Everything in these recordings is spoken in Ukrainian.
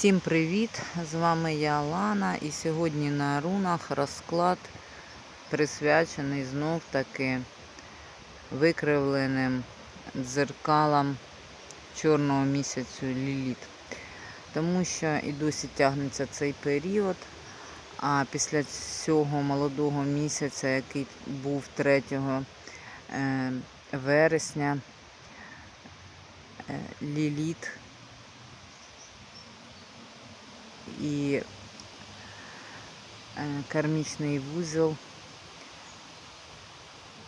Всім привіт! З вами я Лана і сьогодні на рунах розклад присвячений знов таки викривленим дзеркалам чорного місяцю Ліліт. Тому що і досі тягнеться цей період, а після цього молодого місяця, який був 3 е, вересня, е, Ліліт і е, кармічний вузол,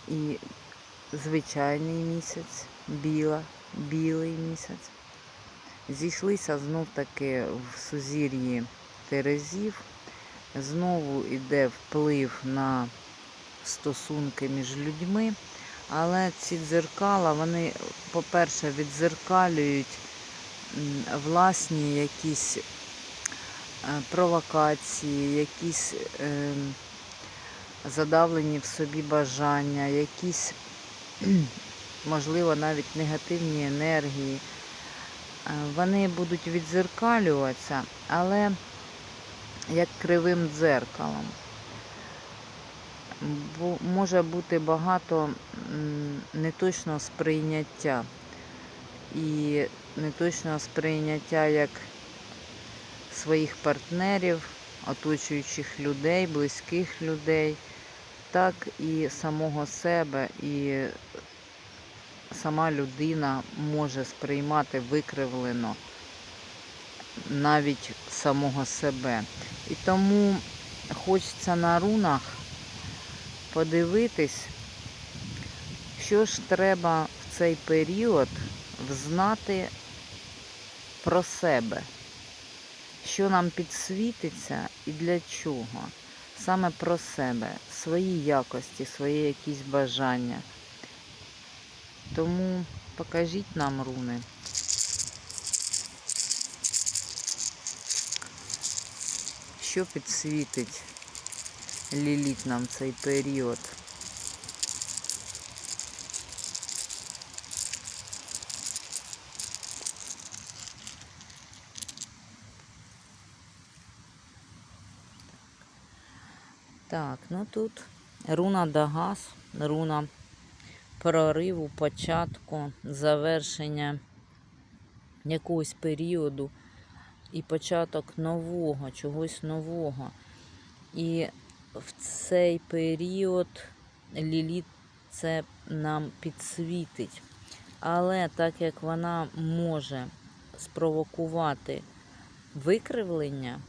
і звичайний місяць, біла, білий місяць. Зійшлися знов таки в сузір'ї Терезів. Знову йде вплив на стосунки між людьми, але ці дзеркала, вони, по-перше, відзеркалюють власні якісь провокації, якісь е, задавлені в собі бажання, якісь, можливо, навіть негативні енергії. Е, Вони будуть відзеркалюватися, але як кривим дзеркалом. Бо може бути багато неточного сприйняття. І неточного сприйняття як своїх партнерів, оточуючих людей, близьких людей, так і самого себе, і сама людина може сприймати викривлено навіть самого себе. І тому хочеться на рунах подивитись, що ж треба в цей період взнати про себе що нам підсвітиться і для чого. Саме про себе, свої якості, свої якісь бажання. Тому покажіть нам руни. Що підсвітить ліліт нам цей період? Так, ну тут руна Дагас, руна прориву, початку, завершення якогось періоду і початок нового, чогось нового. І в цей період Ліліт це нам підсвітить. Але так як вона може спровокувати викривлення,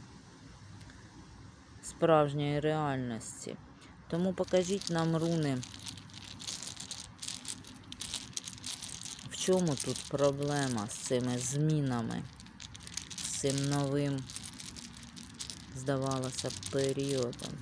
справжньої реальності. Тому покажіть нам руни. В чому тут проблема з цими змінами, з цим новим, здавалося, періодом?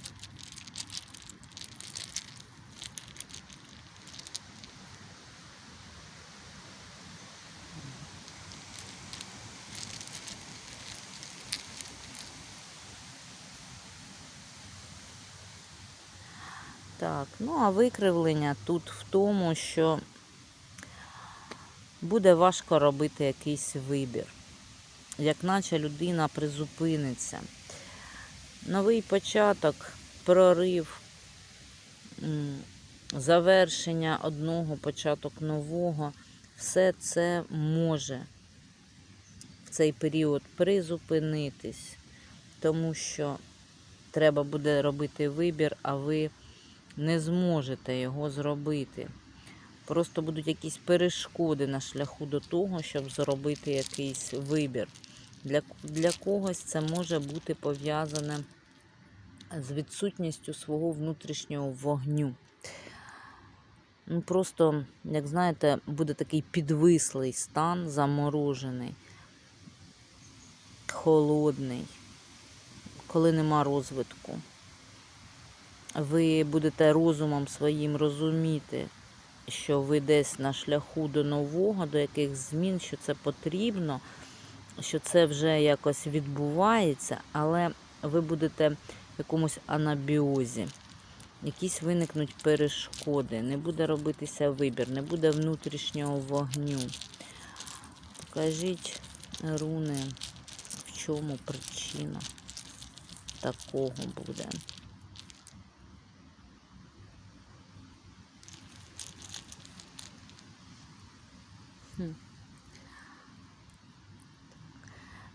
Так, ну а викривлення тут в тому, що буде важко робити якийсь вибір, як наче людина призупиниться. Новий початок, прорив, завершення одного, початок нового, все це може в цей період призупинитись, тому що треба буде робити вибір, а ви не зможете його зробити. Просто будуть якісь перешкоди на шляху до того, щоб зробити якийсь вибір. Для, для когось це може бути пов'язане з відсутністю свого внутрішнього вогню. Ну, Просто, як знаєте, буде такий підвислий стан, заморожений, холодний, коли нема розвитку ви будете розумом своїм розуміти, що ви десь на шляху до нового, до яких змін, що це потрібно, що це вже якось відбувається, але ви будете в якомусь анабіозі. Якісь виникнуть перешкоди, не буде робитися вибір, не буде внутрішнього вогню. Покажіть руни, в чому причина такого буде.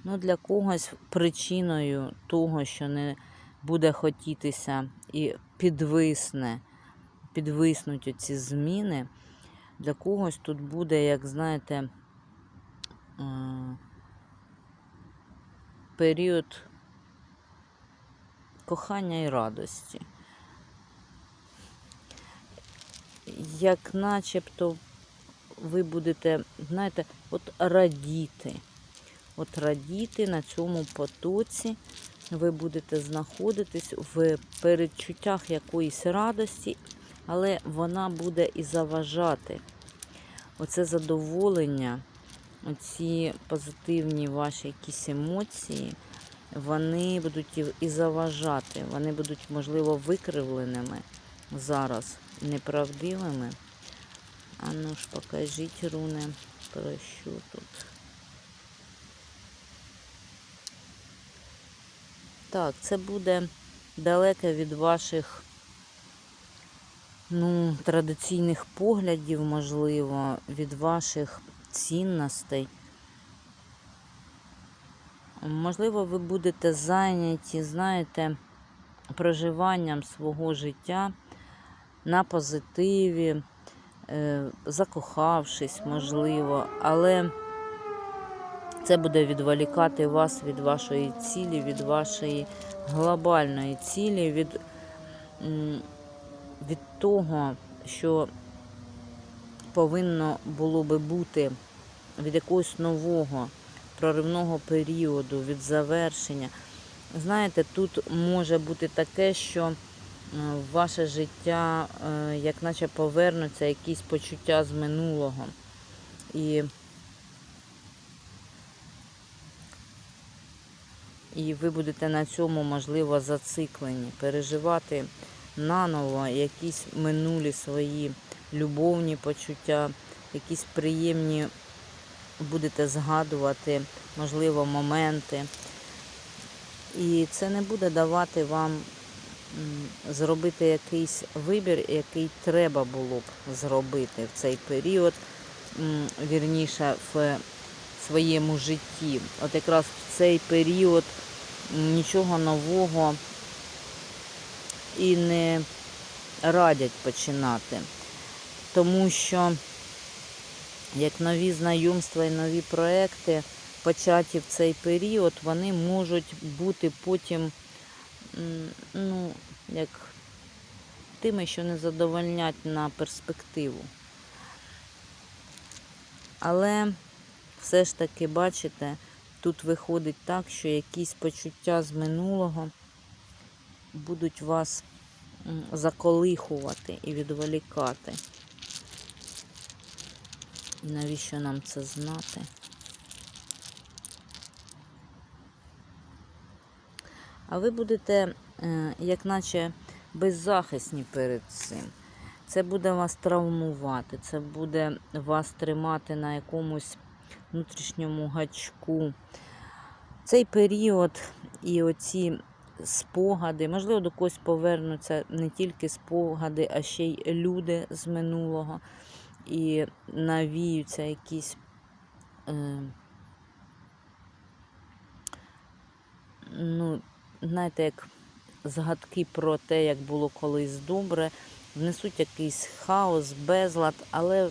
Ну, для когось причиною того, що не буде хотітися і підвисне, підвиснуть оці зміни, для когось тут буде, як знаєте, е, період кохання і радості. Як начебто ви будете, знаєте, от радіти. От радіти на цьому потоці, ви будете знаходитись в передчуттях якоїсь радості, але вона буде і заважати. Оце задоволення, оці позитивні ваші якісь емоції, вони будуть і- заважати. Вони будуть, можливо, викривленими зараз, неправдивими. А ну ж, покажіть, руни, про що тут. Так, це буде далеке від ваших ну, традиційних поглядів, можливо, від ваших цінностей. Можливо, ви будете зайняті, знаєте, проживанням свого життя на позитиві, е, закохавшись, можливо, але це буде відволікати вас від вашої цілі, від вашої глобальної цілі, від, від того, що повинно було би бути від якогось нового проривного періоду, від завершення. Знаєте, тут може бути таке, що е, в ваше життя, е, як наче повернуться якісь почуття з минулого. І І ви будете на цьому, можливо, зациклені, переживати наново якісь минулі свої любовні почуття, якісь приємні будете згадувати, можливо, моменти. І це не буде давати вам зробити якийсь вибір, який треба було б зробити в цей період, вірніше, в своєму житті. От якраз в цей період нічого нового і не радять починати. Тому що як нові знайомства і нові проекти, початі в цей період, вони можуть бути потім, ну, як тими, що не задовольнять на перспективу. Але все ж таки, бачите, тут виходить так, що якісь почуття з минулого будуть вас заколихувати і відволікати. І навіщо нам це знати? А ви будете, е, як наче, беззахисні перед цим. Це буде вас травмувати, це буде вас тримати на якомусь внутрішньому гачку. Цей період і оці спогади, можливо, до когось повернуться не тільки спогади, а ще й люди з минулого. І навіються якісь. Е, ну, знаєте, як згадки про те, як було колись добре, внесуть якийсь хаос, безлад, але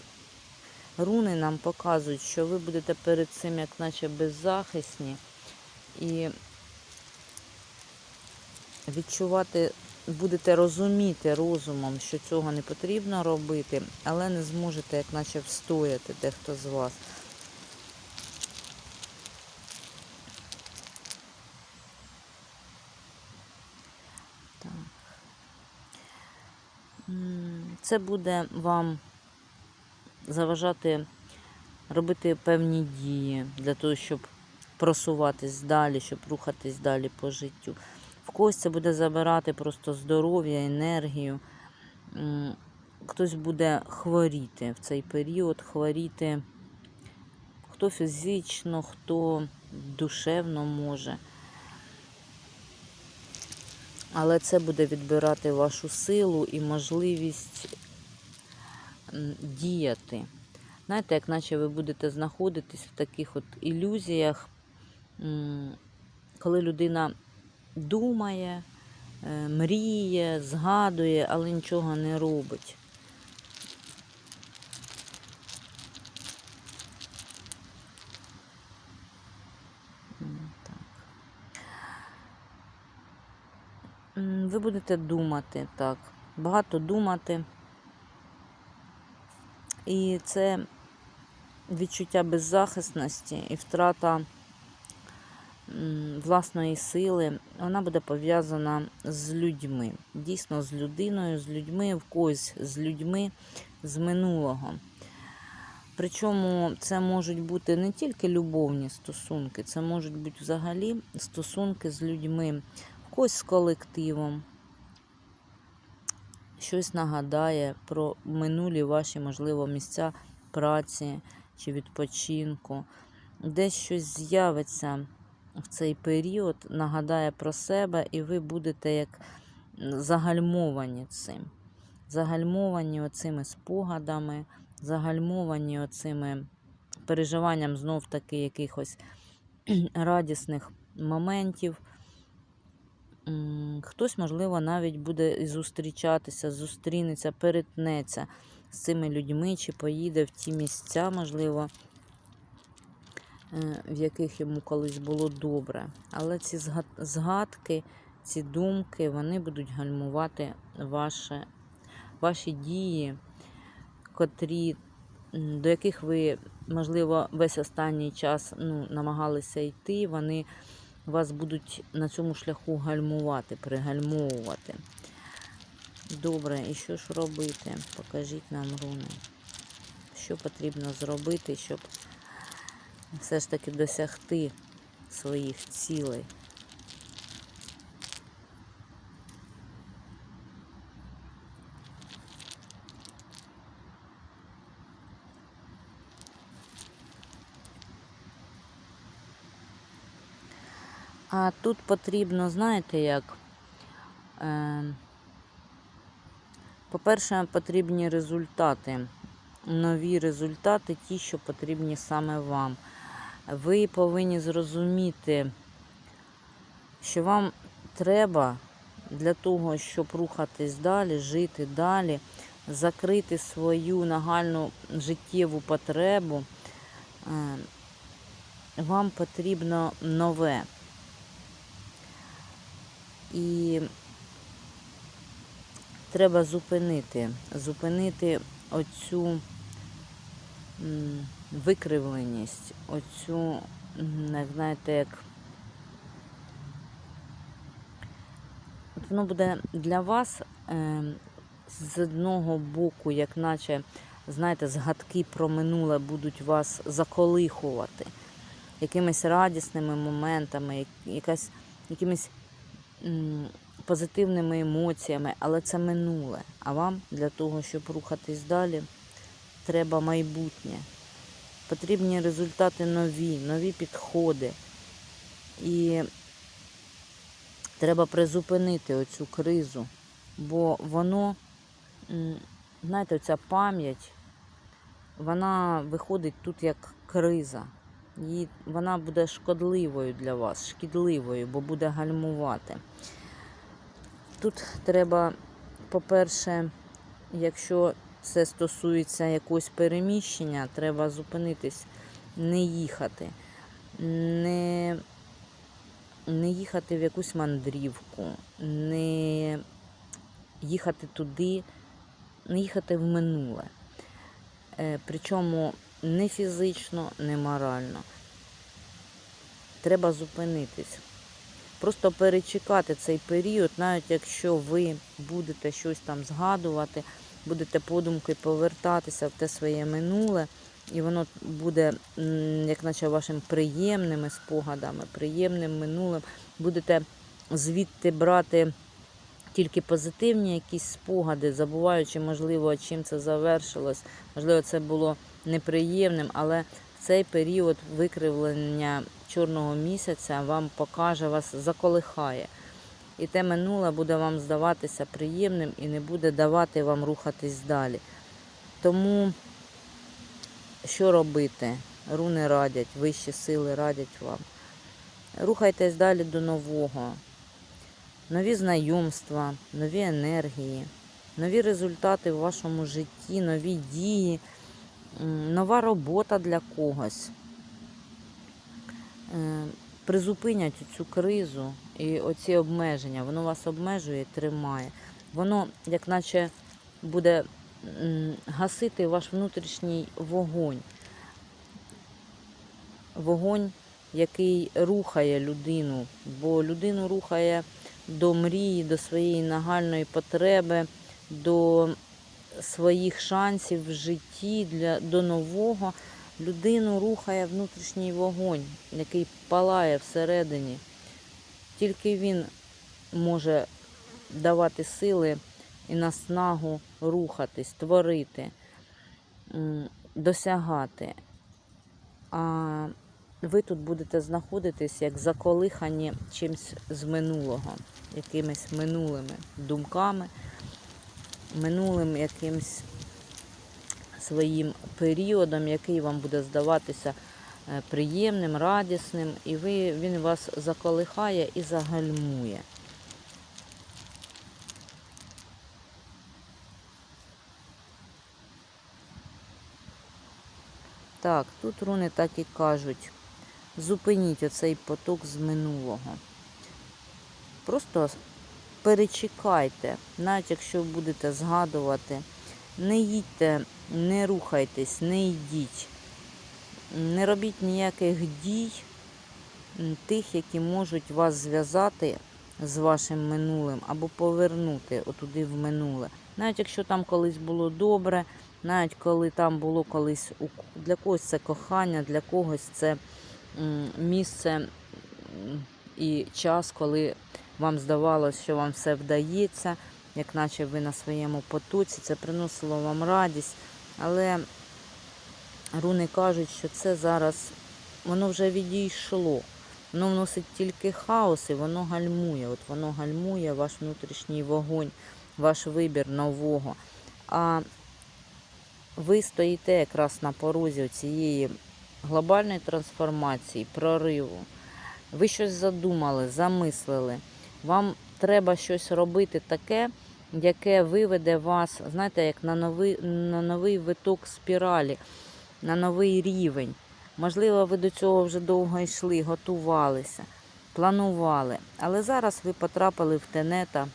руни нам показують, що ви будете перед цим, як наче беззахисні, і відчувати, будете розуміти розумом, що цього не потрібно робити, але не зможете, як наче встояти дехто з вас. Це буде вам заважати робити певні дії для того, щоб просуватись далі, щоб рухатись далі по життю. В когось це буде забирати просто здоров'я, енергію. Хтось буде хворіти в цей період, хворіти хто фізично, хто душевно може. Але це буде відбирати вашу силу і можливість діяти. Знаєте, як наче ви будете знаходитись в таких от ілюзіях, коли людина думає, е, мріє, згадує, але нічого не робить. Ви будете думати, так, багато думати. І це відчуття беззахисності і втрата власної сили, вона буде пов'язана з людьми. Дійсно, з людиною, з людьми, в когось з людьми з минулого. Причому це можуть бути не тільки любовні стосунки, це можуть бути взагалі стосунки з людьми, в когось з колективом. Щось нагадає про минулі ваші, можливо, місця праці чи відпочинку. Десь щось з'явиться в цей період, нагадає про себе, і ви будете як загальмовані цим. Загальмовані оцими спогадами, загальмовані оцими переживанням знов таки якихось радісних моментів. Хтось, можливо, навіть буде зустрічатися, зустрінеться, перетнеться з цими людьми, чи поїде в ті місця, можливо, е, в яких йому колись було добре. Але ці згадки, ці думки, вони будуть гальмувати ваше, ваші дії, котрі, до яких ви, можливо, весь останній час ну, намагалися йти, вони вас будуть на цьому шляху гальмувати, пригальмовувати. Добре, і що ж робити? Покажіть нам руни. Що потрібно зробити, щоб все ж таки досягти своїх цілей? А тут потрібно, знаєте, як? Е, по-перше, потрібні результати. Нові результати, ті, що потрібні саме вам. Ви повинні зрозуміти, що вам треба для того, щоб рухатись далі, жити далі, закрити свою нагальну життєву потребу. Е, Вам потрібно нове. І треба зупинити, зупинити оцю викривленість, оцю, як знаєте, як От воно буде для вас е, з одного боку, як наче, знаєте, згадки про минуле будуть вас заколихувати якимись радісними моментами, якась, якимись позитивними емоціями, але це минуле. А вам для того, щоб рухатись далі, треба майбутнє. Потрібні результати нові, нові підходи. І треба призупинити оцю кризу, бо воно, знаєте, ця пам'ять, вона виходить тут як криза. І вона буде шкодливою для вас, шкідливою, бо буде гальмувати. Тут треба, по-перше, якщо це стосується якогось переміщення, треба зупинитись, не їхати, не, не їхати в якусь мандрівку, не їхати туди, не їхати в минуле. Е, Причому не фізично, не морально. Треба зупинитись. Просто перечекати цей період, навіть якщо ви будете щось там згадувати, будете подумки повертатися в те своє минуле, і воно буде, як наче вашим приємними спогадами, приємним минулим, будете звідти брати тільки позитивні якісь спогади, забуваючи, можливо, чим це завершилось. Можливо, це було неприємним, але цей період викривлення чорного місяця вам покаже, вас заколихає. І те минуле буде вам здаватися приємним і не буде давати вам рухатись далі. Тому що робити? Руни радять, вищі сили радять вам. Рухайтесь далі до нового. Нові знайомства, нові енергії, нові результати в вашому житті, нові дії, нова робота для когось. Е, Призупинять цю кризу і оці обмеження, воно вас обмежує, і тримає. Воно, як наче, буде гасити ваш внутрішній вогонь. Вогонь, який рухає людину, бо людину рухає до мрії, до своєї нагальної потреби, до своїх шансів в житті, для, до нового. Людину рухає внутрішній вогонь, який палає всередині. Тільки він може давати сили і наснагу рухатись, творити, досягати. А ви тут будете знаходитись як заколихані чимось з минулого, якимись минулими думками, минулим якимсь своїм періодом, який вам буде здаватися е, приємним, радісним, і ви, він вас заколихає і загальмує. Так, тут руни так і кажуть. Зупиніть оцей поток з минулого. Просто перечекайте, навіть якщо будете згадувати, не їдьте, не рухайтесь, не йдіть. Не робіть ніяких дій, тих, які можуть вас зв'язати з вашим минулим або повернути отуди в минуле. Навіть якщо там колись було добре, навіть коли там було колись для когось це кохання, для когось це місце і час, коли вам здавалося, що вам все вдається, як наче ви на своєму потоці, це приносило вам радість. Але руни кажуть, що це зараз воно вже відійшло. Воно вносить тільки хаос і воно гальмує. От воно гальмує ваш внутрішній вогонь, ваш вибір нового. А ви стоїте якраз на порозі цієї глобальної трансформації, прориву. Ви щось задумали, замислили. Вам треба щось робити таке, яке виведе вас, знаєте, як на новий, на новий виток спіралі, на новий рівень. Можливо, ви до цього вже довго йшли, готувалися, планували. Але зараз ви потрапили в тенета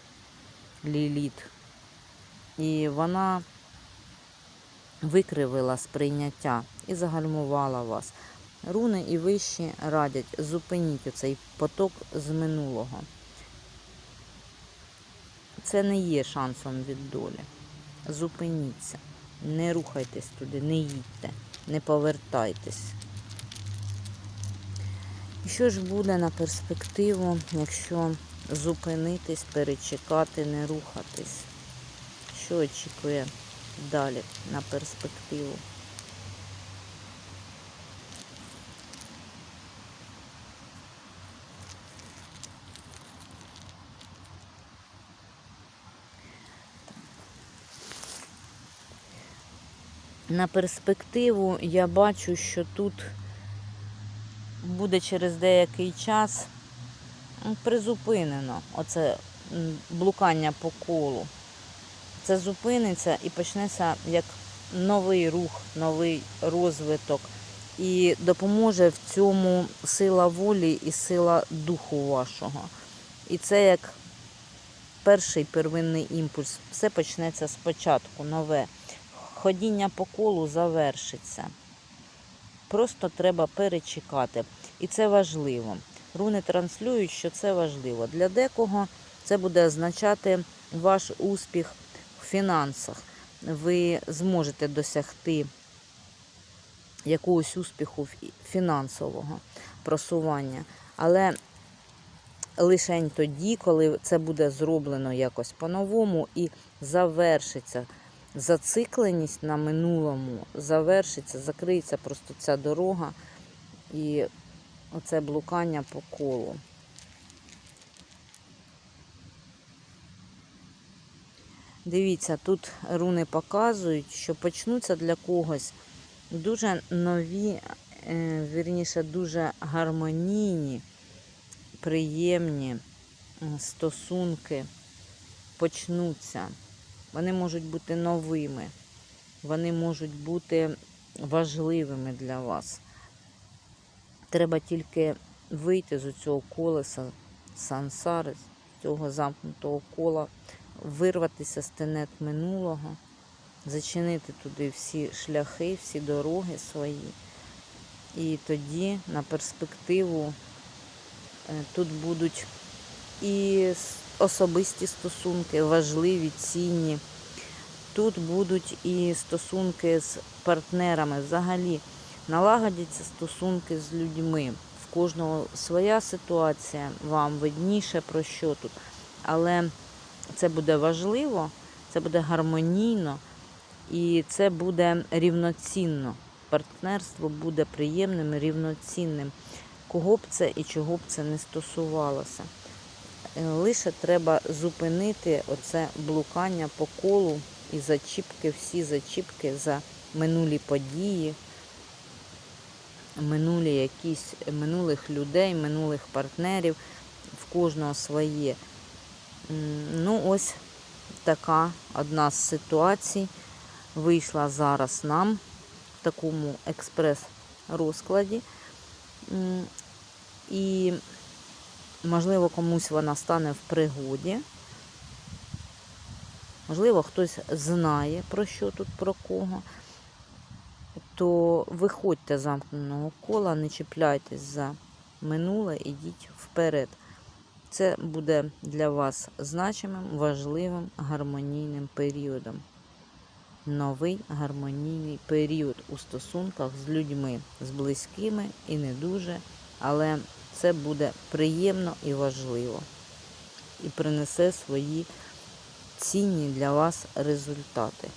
Ліліт. І вона викривила сприйняття і загальмувала вас. Руни і вищі радять, зупиніть оцей поток з минулого. Це не є шансом від долі. Зупиніться, не рухайтесь туди, не їдьте, не повертайтесь. І що ж буде на перспективу, якщо зупинитись, перечекати, не рухатись? Що очікує далі на перспективу? На перспективу я бачу, що тут буде через деякий час призупинено оце блукання по колу. Це зупиниться і почнеться як новий рух, новий розвиток. І допоможе в цьому сила волі і сила духу вашого. І це як перший первинний імпульс. Все почнеться спочатку, нове. Ходіння по колу завершиться. Просто треба перечекати. І це важливо. Руни транслюють, що це важливо. Для декого це буде означати ваш успіх в фінансах. Ви зможете досягти якогось успіху фінансового просування. Але лише тоді, коли це буде зроблено якось по-новому і завершиться зацикленість на минулому, завершиться, закриється просто ця дорога, і оце блукання по колу. Дивіться, тут руни показують, що почнуться для когось дуже нові, е, вірніше, дуже гармонійні, приємні стосунки почнуться. Вони можуть бути новими, вони можуть бути важливими для вас. Треба тільки вийти з цього колеса сансари, з цього замкнутого кола, вирватися з тенет минулого, зачинити туди всі шляхи, всі дороги свої. І тоді на перспективу е, тут будуть і особисті стосунки, важливі, цінні. Тут будуть і стосунки з партнерами. Взагалі налагодяться стосунки з людьми. В кожного своя ситуація, вам видніше про що тут. Але це буде важливо, це буде гармонійно і це буде рівноцінно. Партнерство буде приємним, рівноцінним. Кого б це і чого б це не стосувалося. Е, Лише треба зупинити оце блукання по колу і зачіпки, всі зачіпки за минулі події, минулі якісь минулих людей, минулих партнерів, в кожного своє. Ну, ось така одна з ситуацій вийшла зараз нам в такому експрес-розкладі. І Можливо, комусь вона стане в пригоді. Можливо, хтось знає про що тут, про кого. То виходьте з замкненого кола, не чіпляйтесь за минуле, ідіть вперед. Це буде для вас значимим, важливим, гармонійним періодом. Новий гармонійний період у стосунках з людьми, з близькими і не дуже, але це буде приємно і важливо. І принесе свої цінні для вас результати.